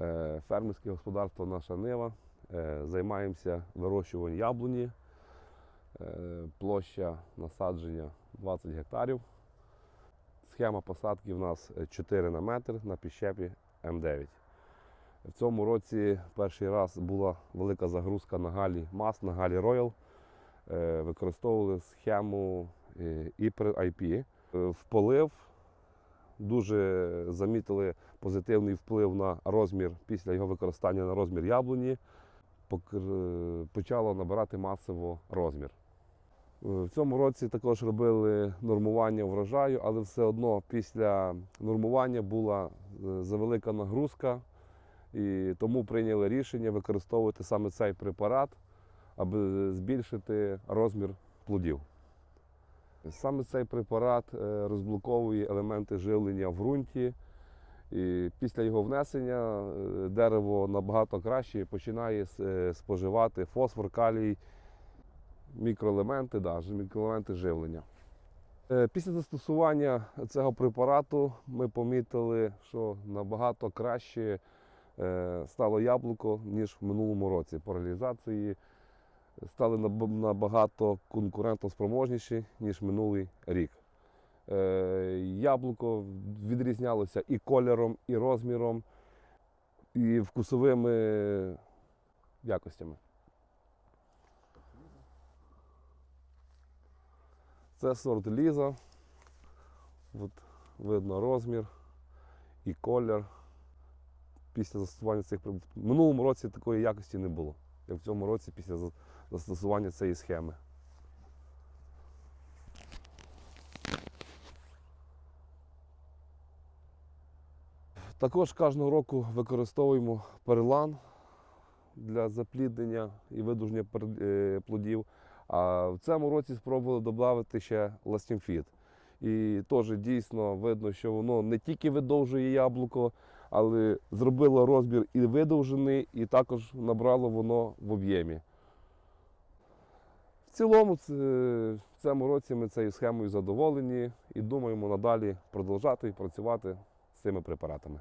Е, Фермерське господарство наша нива. Е, Займаємося вирощуванням яблуні. Е, Площа насадження 20 гектарів. Схема посадки в нас 4 на метр на піщепі М9. В цьому році перший раз була велика загрузка на галі МАС, на галі. Е, Використовували схему е, IPR IP. В полив дуже замітили позитивний вплив на розмір після його використання на розмір яблуні. Почало набирати масово розмір. Е, В цьому році також робили нормування врожаю, але все одно після нормування була е, завелика нагрузка, і тому прийняли рішення використовувати саме цей препарат, аби збільшити розмір плодів. Саме цей препарат е, розблоковує елементи живлення в ґрунті. І після його внесення е, дерево набагато краще починає е, споживати фосфор, калій, мікроелементи, да, мікроелементи живлення. Після застосування цього препарату ми помітили, що набагато краще стало яблуко, ніж в минулому році. По реалізації стали набагато конкурентоспроможніші, ніж минулий рік. Е, Яблуко відрізнялося і кольором, і розміром, і вкусовими якостями. Це сорт Ліза. От видно розмір і колір. Після застосування цих приб- В минулому році такої якості не було, як в цьому році після застосування цієї схеми. Також кожного року використовуємо перелан для запліднення і видуження е, плодів. А в цьому році спробували додати ще ластімфіт. І теж дійсно видно, що воно не тільки видовжує яблуко, але зробило розмір і видовжений, і також набрало воно в об'ємі. В цілому, в цьому році ми цією схемою задоволені і думаємо надалі продовжати працювати з цими препаратами.